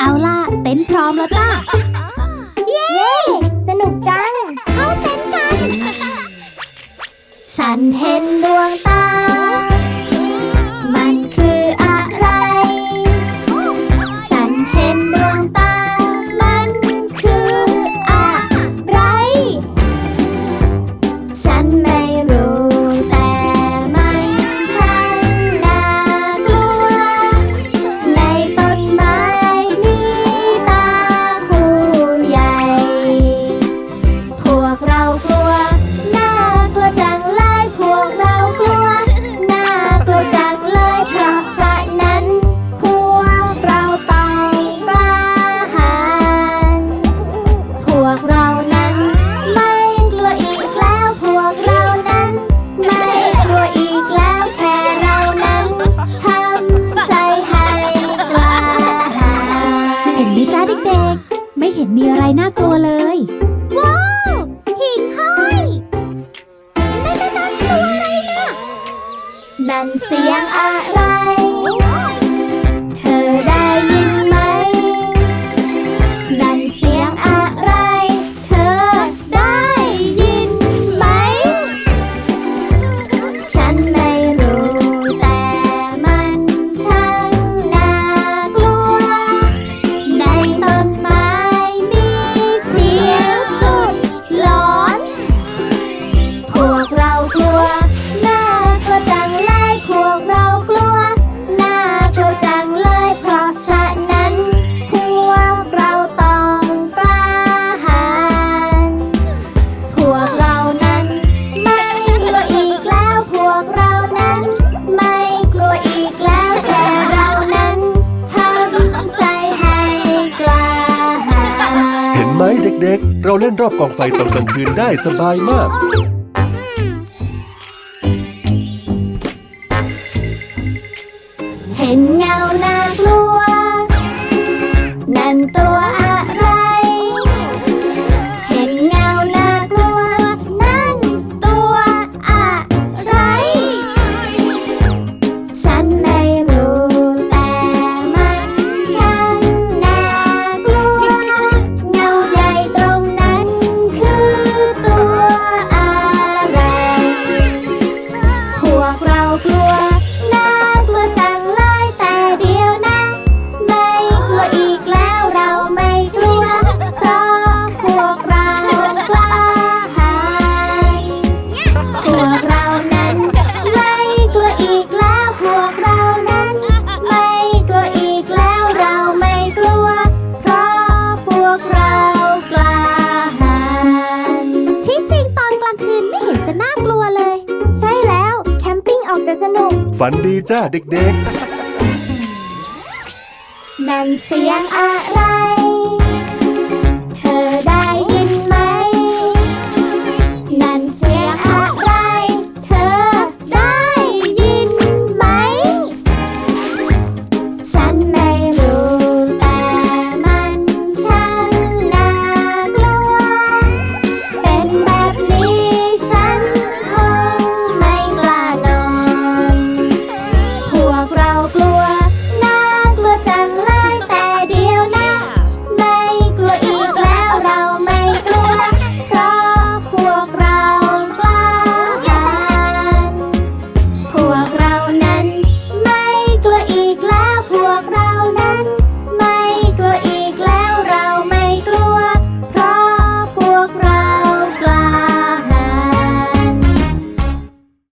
เอาล่ะ เต็นพร้อมแล้วจ้าเย้ สนุกจัง เขาเต็นกัน ฉันเห็นดวงตา เด็กๆ ไม่เห็นมีอะไรน่ากลัวเลย ว้าวหิ่งห้อยนั่นนั่นตัวอะไรนะนั่นเสียงอะไร ไหมเด็กๆ เราเล่นรอบกองไฟตอนกลางคืนได้สบายมาก เห็นเงานาลัว นั่นตัวางคืนไม่เห็นจะน่ากลัวเลย ใช่แล้ว แคมปิ้งออกจะสนุก ฝันดีจ้าเด็กๆ นั่นเสียงอะไร